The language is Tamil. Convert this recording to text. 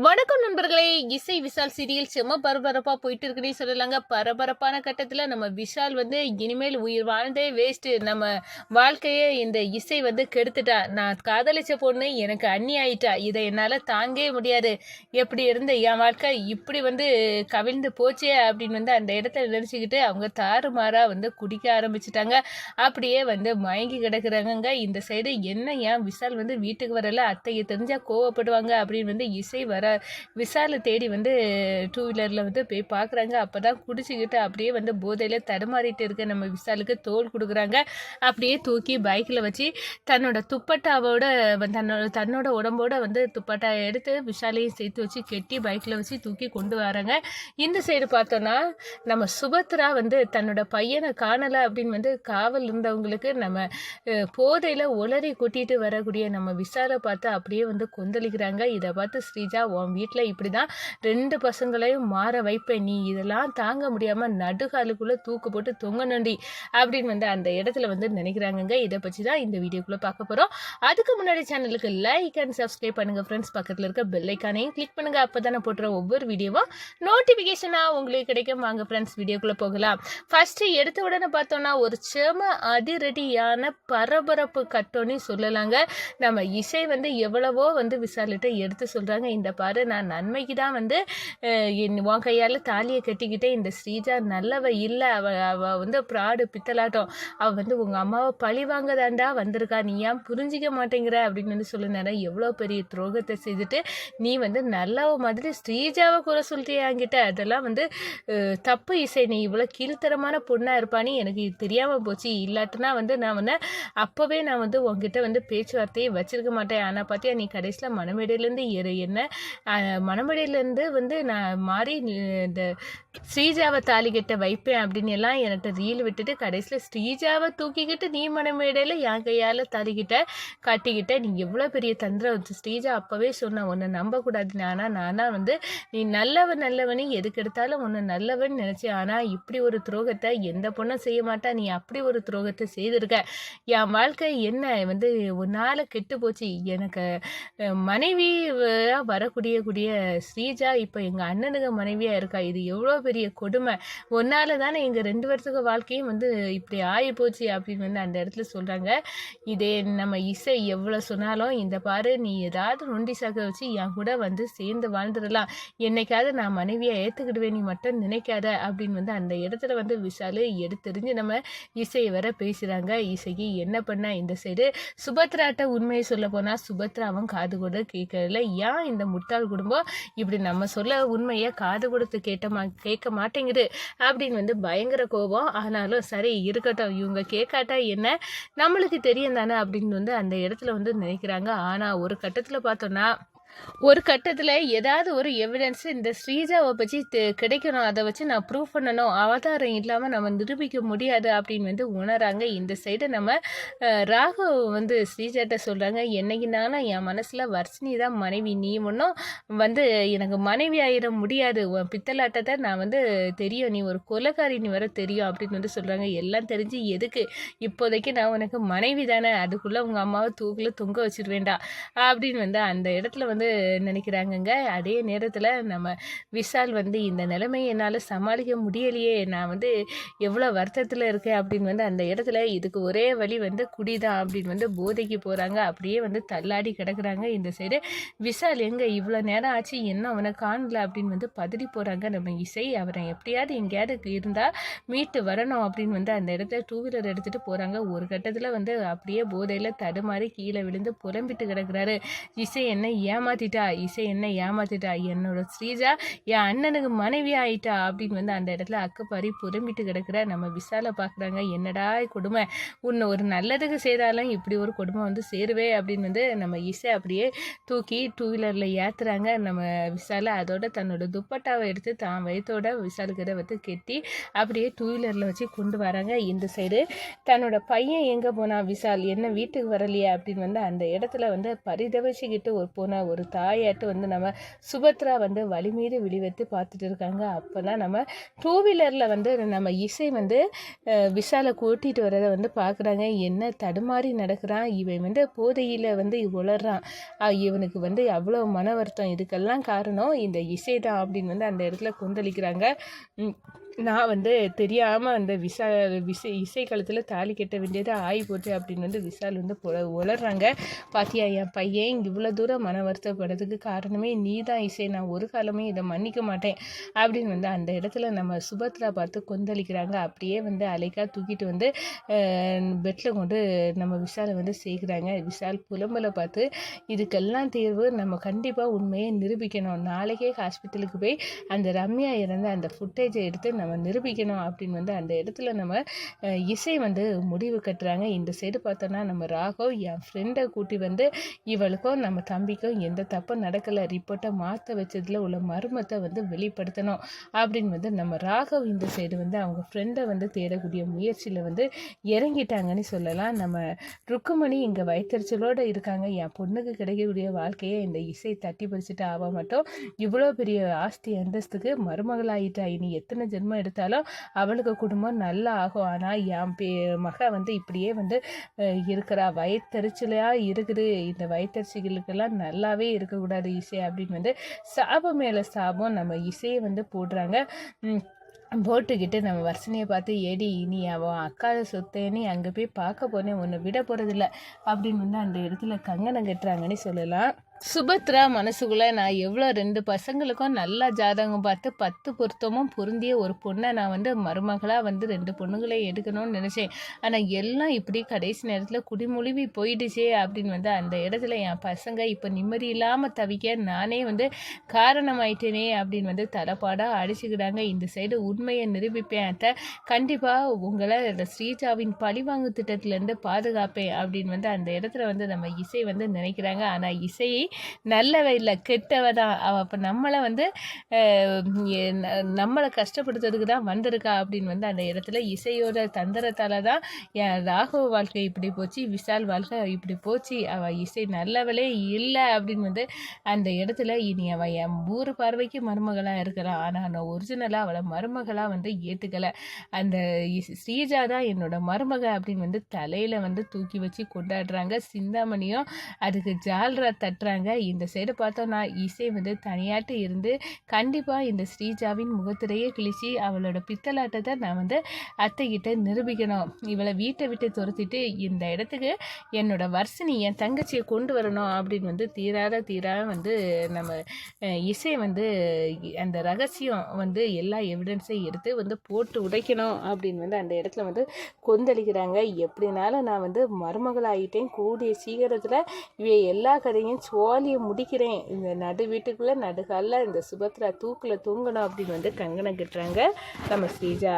வணக்கம் நண்பர்களே. இசை விஷால் சீரியல் செம்ம பரபரப்பா போயிட்டு இருக்குன்னே சொல்லலாங்க. பரபரப்பான கட்டத்துல நம்ம விஷால் வந்து இனிமேல் உயிர் வாழ்ந்தே வேஸ்ட் நம்ம வாழ்க்கையே இந்த இசை வந்து கெடுத்துட்டா. நான் காதலிச்ச பொண்ணு எனக்கு அண்ணி ஆயிட்டா. இதை என்னால தாங்கவே முடியாது. எப்படி இருந்த என் வாழ்க்கை இப்படி வந்து கவிழ்ந்து போச்சே அப்படின்னு வந்து அந்த இடத்துல நினைச்சுக்கிட்டு அவங்க தாறுமாறா வந்து குடிக்க ஆரம்பிச்சிட்டாங்க. அப்படியே வந்து மயங்கி கிடக்குறாங்க இந்த சைடு என்ன ஏன் விஷால் வந்து வீட்டுக்கு வரல? அத்தையை தெரிஞ்சா கோவப்படுவாங்க அப்படின்னு வந்து இசை வர விஷாலை தேடி வந்து டூ வீலரில் வந்து போய் பார்க்குறாங்க அப்போ தான் குடிச்சிக்கிட்டு அப்படியே வந்து போதையில் தடுமாறிட்டு இருக்க நம்ம விசாலுக்கு தோல் கொடுக்குறாங்க. அப்படியே தூக்கி பைக்கில் வச்சு தன்னோட துப்பட்டாவோட தன்னோட தன்னோட உடம்போட வந்து துப்பட்டா எடுத்து விஷாலையும் சேர்த்து வச்சு கெட்டி பைக்கில் வச்சு தூக்கி கொண்டு வராங்க. இந்த சைடு பார்த்தோன்னா நம்ம சுபத்ரா வந்து தன்னோட பையனை காணலை அப்படின்னு வந்து காவல் இருந்தவங்களுக்கு நம்ம போதையில் உளறி கூட்டிகிட்டு வரக்கூடிய நம்ம விசாலை பார்த்து அப்படியே வந்து கொந்தளிக்கிறாங்க. இதை பார்த்து ஸ்ரீஜா உன் வீட்டில் இப்படி தான் ரெண்டு பசங்களையும் மாற வைப்பேன். நீ இதெல்லாம் தாங்க முடியாமல் நடுகாலுக்குள்ளே தூக்கு போட்டு தொங்க நண்டி அப்படின்னு வந்து அந்த இடத்துல வந்து நினைக்கிறாங்கங்க. இதை பற்றி தான் இந்த வீடியோக்குள்ளே பார்க்க போகிறோம் அதுக்கு முன்னாடி சேனலுக்கு லைக் அண்ட் சப்ஸ்கிரைப் பண்ணுங்கள் ஃப்ரெண்ட்ஸ் பக்கத்தில் இருக்க பெல்லைக்கானையும் கிளிக் பண்ணுங்கள் அப்போ தானே போட்டுற ஒவ்வொரு வீடியோவும் நோட்டிஃபிகேஷனாக உங்களுக்கு கிடைக்கும். வாங்க ஃப்ரெண்ட்ஸ் வீடியோக்குள்ளே போகலாம். ஃபஸ்ட்டு எடுத்த உடனே பார்த்தோன்னா ஒரு செம அதிரடியான பரபரப்பு கட்டோன்னு சொல்லலாங்க. நம்ம இசை வந்து எவ்வளவோ வந்து விசாலிட்ட எடுத்து சொல்கிறாங்க இந்த பாரு நான் நன்மைக்கு தான் வந்து என் உன் கையால் தாலியை கட்டிக்கிட்டே இந்த ஸ்ரீஜா நல்லவ இல்லை. அவ அவ வந்து ப்ராடு பித்தலாட்டம். அவ வந்து உங்கள் அம்மாவை பழி வாங்கதாண்டா வந்திருக்கா. நீ ஏன் புரிஞ்சிக்க மாட்டேங்கிற? அப்படின்னு வந்து சொல்லுனாரா எவ்வளோ பெரிய துரோகத்தை செய்துட்டு நீ வந்து நல்லவ மாதிரி ஸ்ரீஜாவை குறை சொல்லிட்டே என்கிட்ட? அதெல்லாம் வந்து தப்பு இசை. நீ இவ்வளோ கீழ்த்தரமான பொண்ணாக இருப்பான்னு எனக்கு தெரியாமல் போச்சு. இல்லாட்டினா வந்து நான் வந்து அப்போவே நான் வந்து உங்ககிட்ட வந்து பேச்சுவார்த்தையை வச்சுருக்க மாட்டேன். ஆனால் பார்த்தியா நீ கடைசியில் மனமேடையிலேருந்து என்ன மணமடையிலேருந்து வந்து நான் மாறி இந்த ஸ்ரீஜாவை தாலி வைப்பேன் அப்படின்னு எல்லாம் என்கிட்ட ரீல் விட்டுட்டு கடைசியில் ஸ்ரீஜாவை தூக்கிக்கிட்டு நீ மணமேடையில் என் கையால் தாலிக்கிட்ட காட்டிக்கிட்ட. நீ எவ்வளோ பெரிய தந்திரம் வச்சு ஸ்ரீஜா அப்போவே சொன்ன உன்னை நம்பக்கூடாது ஆனால் நானா வந்து நீ நல்லவன் நல்லவனு எதுக்கு எடுத்தாலும் உன்னை நல்லவன் நினச்சேன். ஆனால் இப்படி ஒரு துரோகத்தை எந்த பொண்ணும் செய்ய மாட்டா. நீ அப்படி ஒரு துரோகத்தை செய்திருக்க. என் வாழ்க்கை என்ன? வந்து உன்னால் கெட்டு போச்சு. எனக்கு மனைவி அஹ், வரக்கூடிய கூடிய ஸ்ரீஜா இப்போ எங்கள் அண்ணனுக்கு மனைவியாக இருக்கா? இது எவ்வளோ பெரிய கொடுமை. ஒன்றால் தானே எங்கள் ரெண்டு வருஷத்துக்கு வாழ்க்கையும் வந்து இப்படி ஆகி போச்சு அப்படின்னு வந்து அந்த இடத்துல சொல்கிறாங்க இதே நம்ம இசை எவ்வளோ சொன்னாலும் இந்த பாரு நீ ஏதாவது நொண்டி சாக்க வச்சு என் கூட வந்து சேர்ந்து வாழ்ந்துடலாம். என்னைக்காவது நான் மனைவியாக ஏற்றுக்கிடுவேன் நீ மட்டும் நினைக்காத அப்படின்னு வந்து அந்த இடத்துல வந்து விஷாலு எடுத்தெறிஞ்சு நம்ம இசையை வர பேசுகிறாங்க இசைக்கு என்ன பண்ண இந்த சைடு சுபத்ராட்ட உண்மையை சொல்ல போனால் சுபத்ராவும் காது கூட கேட்கல ஏன் இந்த முட்டாள் குடும்பம். இப்படி நம்ம சொல்ல உண்மையை காது கொடுத்து கேட்ட மா கேட்க மாட்டேங்குது அப்படின்னு வந்து பயங்கர கோபம். ஆனாலும் சரி இருக்கட்டும். இவங்க கேட்காட்டா என்ன? நம்மளுக்கு தெரியும் தானே அப்படின்னு வந்து அந்த இடத்துல வந்து நினைக்கிறாங்க. ஆனால் ஒரு கட்டத்தில் பார்த்தோன்னா ஒரு கட்டத்தில் ஏதாவது ஒரு எவிடன்ஸ் இந்த ஸ்ரீஜாவை பற்றி கிடைக்கணும். அதை வச்சு நான் ப்ரூவ் பண்ணணும். அவதாரம் இல்லாமல் நம்ம நிரூபிக்க முடியாது அப்படின்னு வந்து உணராங்க இந்த சைடு நம்ம ராகு வந்து ஸ்ரீஜாட்ட சொல்கிறாங்க என்னைக்குனாலும் என் மனசில் வர்ஷினி தான் மனைவி. நீ ஒன்றும் வந்து எனக்கு மனைவி ஆயிட முடியாது. உன் பித்தலாட்டத்தை நான் வந்து தெரியும். நீ ஒரு கொலைக்காரி நீ வர தெரியும். அப்படின்னு வந்து சொல்கிறாங்க எல்லாம் தெரிஞ்சு எதுக்கு? இப்போதைக்கு நான் உனக்கு மனைவி தானே. அதுக்குள்ளே உங்கள் அம்மாவை தூக்கில் தொங்க வச்சிருவேண்டா. அப்படின்னு வந்து அந்த இடத்துல வந்து நினைக்கிறாங்கங்க. அதே நேரத்தில் நம்ம விஷால் வந்து இந்த நிலைமையை என்னால் சமாளிக்க முடியலையே. நான் வந்து எவ்வளோ வருத்தத்தில் இருக்கேன்? அப்படின்னு வந்து அந்த இடத்துல இதுக்கு ஒரே வழி வந்து குடிதான் அப்படின்னு வந்து போதைக்கு போகிறாங்க அப்படியே வந்து தள்ளாடி கிடக்குறாங்க இந்த சைடு விஷால் எங்கே இவ்வளோ நேரம் ஆச்சு? என்ன அவனை காணல? அப்படின்னு வந்து பதறி போகிறாங்க நம்ம இசை அவரை எப்படியாவது எங்கேயாவது இருந்தால் மீட்டு வரணும் அப்படின்னு வந்து அந்த இடத்துல டூ வீலர் எடுத்துகிட்டு போகிறாங்க ஒரு கட்டத்தில் வந்து அப்படியே போதையில் தடுமாறி கீழே விழுந்து புலம்பிட்டு கிடக்குறாரு. இசை என்ன ஏமாத்திட்டா இசை என்ன ஏமாத்திட்டா என்னோட ஸ்ரீஜா என் அண்ணனுக்கு மனைவி ஆயிட்டா அப்படின்னு வந்து அந்த இடத்துல அக்கப்பாரி புலம்பிட்டு கிடக்கிற நம்ம விசால பார்க்குறாங்க என்னடா கொடுமை? உன்னை ஒரு நல்லதுக்கு செய்தாலும் இப்படி ஒரு கொடுமை வந்து சேருவே அப்படின்னு வந்து நம்ம இசை அப்படியே தூக்கி டூ வீலரில் ஏற்றுறாங்க நம்ம விசால அதோட தன்னோட துப்பட்டாவை எடுத்து தான் வயத்தோட விசாலுக்கிட்ட வந்து கெட்டி அப்படியே டூ வீலரில் வச்சு கொண்டு வராங்க. இந்த சைடு தன்னோட பையன் எங்கே போனா? விஷால் என்ன வீட்டுக்கு வரலையா அப்படின்னு வந்து அந்த இடத்துல வந்து பரிதவிச்சுக்கிட்டு ஒரு போன ஒரு ஒரு தாயாட்டு வந்து நம்ம சுபத்ரா வந்து வழி மீது விழி வைத்து பார்த்துட்டு இருக்காங்க. அப்போ தான் நம்ம டூ வீலரில் வந்து நம்ம இசை வந்து அஹ், கூட்டிகிட்டு வரதை வந்து பார்க்குறாங்க. என்ன தடுமாறி நடக்கிறான்? இவன் வந்து போதையில் வந்து உளறான் இவனுக்கு வந்து அவ்வளோ மன வருத்தம் இதுக்கெல்லாம் காரணம் இந்த இசை தான் அப்படின்னு வந்து அந்த இடத்துல கொந்தளிக்கிறாங்க. நான் வந்து தெரியாமல் அந்த விசா விசை இசை காலத்தில் தாலி கட்ட வேண்டியது ஆகி போச்சு அப்படின்னு வந்து விஷால் வந்து புல உளறாங்க பாத்தியா என் பையன் இவ்வளோ தூரம் மன வருத்தப்படுறதுக்கு காரணமே நீ தான் இசை. நான் ஒரு காலமே இதை மன்னிக்க மாட்டேன் அப்படின்னு வந்து அந்த இடத்துல நம்ம சுபத்ரா பார்த்து கொந்தளிக்கிறாங்க. அப்படியே வந்து அலைக்கா தூக்கிட்டு வந்து பெட்டில் கொண்டு நம்ம விஷாலை வந்து சேர்க்குறாங்க. விஷால் புலம்பலை பார்த்து இதுக்கெல்லாம் தீர்வு நம்ம கண்டிப்பாக உண்மையை நிரூபிக்கணும். நாளைக்கே ஹாஸ்பிட்டலுக்கு போய் அந்த ரம்யா இறந்த அந்த ஃபுட்டேஜை எடுத்து நம்ம நம்ம நிரூபிக்கணும் அப்படின்னு வந்து அந்த இடத்துல நம்ம இசை வந்து முடிவு கட்டுறாங்க. இந்த சைடு பார்த்தோன்னா நம்ம ராகவ் என் ஃப்ரெண்டை கூட்டி வந்து இவளுக்கும் நம்ம தம்பிக்கும் எந்த தப்பும் நடக்கலை. ரிப்போர்ட்டை மாற்ற வச்சதில் உள்ள மர்மத்தை வந்து வெளிப்படுத்தணும் அப்படின்னு வந்து நம்ம ராகவ் இந்த சைடு வந்து அவங்க ஃப்ரெண்டை வந்து தேடக்கூடிய முயற்சியில் வந்து இறங்கிட்டாங்கன்னு சொல்லலாம். நம்ம ருக்குமணி இங்கே வயிற்றுச்சலோடு இருக்காங்க. என் பொண்ணுக்கு கிடைக்கக்கூடிய வாழ்க்கையை இந்த இசை தட்டி பறிச்சுட்டு ஆக மாட்டோம் இவ்வளோ பெரிய ஆஸ்தி அந்தஸ்துக்கு மருமகளாயிட்டா. இனி எத்தனை ஜென்மம் எடுத்தாலும் அவளுக்கு குடும்பம் நல்லா ஆகும் ஆனால் என் பே மக வந்து இப்படியே வந்து இருக்கிறா. வயிற்றுச்சலையாக இருக்குது. இந்த வயிற்றுச்சிகளுக்கெல்லாம் நல்லாவே இருக்கக்கூடாது இசை அப்படின்னு வந்து சாபம் மேலே சாபம் நம்ம இசையை வந்து போடுறாங்க. போட்டுக்கிட்டு நம்ம வர்ஷினியை பார்த்து ஏடி நீ அவன் அக்கா சொத்தேன்னு அங்கே போய் பார்க்க போனேன் உன்னை விட போகிறதில்ல அப்படின்னு வந்து அந்த இடத்துல கங்கணம் கட்டுறாங்கன்னு சொல்லலாம். சுபத்ரா மனசுக்குள்ள நான் எவ்வளோ ரெண்டு பசங்களுக்கும் நல்லா ஜாதகம் பார்த்து பத்து பொருத்தமும் பொருந்திய ஒரு பொண்ணை நான் வந்து மருமகளாக வந்து ரெண்டு பொண்ணுங்களை எடுக்கணும்னு நினச்சேன். ஆனால் எல்லாம் இப்படி கடைசி நேரத்தில் குடிமொழிவி போயிடுச்சே அப்படின்னு வந்து அந்த இடத்துல என் பசங்க இப்போ நிம்மதி இல்லாமல் தவிக்க நானே வந்து காரணமாயிட்டேனே அப்படின்னு வந்து தலைப்பாடாக அடிச்சுக்கிட்டாங்க இந்த சைடு உண்மையை நிரூபிப்பேன் அத்தை. கண்டிப்பாக உங்களை இந்த ஸ்ரீஜாவின் பழிவாங்கு திட்டத்திலேருந்து பாதுகாப்பேன் அப்படின்னு வந்து அந்த இடத்துல வந்து நம்ம இசை வந்து நினைக்கிறாங்க. ஆனால் இசையை நல்லவ இல்லை கெட்டவ தான். அவள் அப்போ நம்மளை வந்து நம்மளை கஷ்டப்படுத்துறதுக்கு தான் வந்திருக்கா அப்படின்னு வந்து அந்த இடத்துல இசையோட தந்திரத்தால் தான் என் ராகவ வாழ்க்கை இப்படி போச்சு விஷால் வாழ்க்கை இப்படி போச்சு அவள் இசை நல்லவளே இல்லை அப்படின்னு வந்து அந்த இடத்துல இனி அவள் என் ஊர் பார்வைக்கு மருமகளாக இருக்கலாம் ஆனால் நான் ஒரிஜினலாக அவளை மருமகளாக வந்து ஏற்றுக்கலை அந்த ஸ்ரீஜா தான் என்னோட மருமக அப்படின்னு வந்து தலையில் வந்து தூக்கி வச்சு கொண்டாடுறாங்க. சிந்தாமணியும் அதுக்கு ஜால்ரா தட்டுறாங்க. இந்த சைடு பார்த்தோன்னா இசை வந்து தனியாட்டு இருந்து கண்டிப்பாக இந்த ஸ்ரீஜாவின் முகத்திரையே கிழிச்சு அவளோட பித்தலாட்டத்தை நான் வந்து அத்தைக்கிட்ட நிரூபிக்கணும். இவளை வீட்டை விட்டு துரத்திட்டு இந்த இடத்துக்கு என்னோட வர்ஷினி என் தங்கச்சியை கொண்டு வரணும் அப்படின்னு வந்து தீராத தீராத வந்து நம்ம இசை வந்து அந்த ரகசியம் வந்து எல்லா எவிடன்ஸையும் எடுத்து வந்து போட்டு உடைக்கணும் அப்படின்னு வந்து அந்த இடத்துல வந்து கொந்தளிக்கிறாங்க. எப்படினாலும் நான் வந்து மருமகளாகிட்டேன் கூடிய சீக்கிரத்தில் இவ எல்லா கதையும் சோழியை முடிக்கிறேன். இந்த நடு வீட்டுக்குள்ளே நடுகாலில் இந்த சுபத்ரா தூக்கில் தூங்கணும் அப்படின்னு வந்து கங்கணம் கட்டுறாங்க நம்ம ஸ்ரீஜா.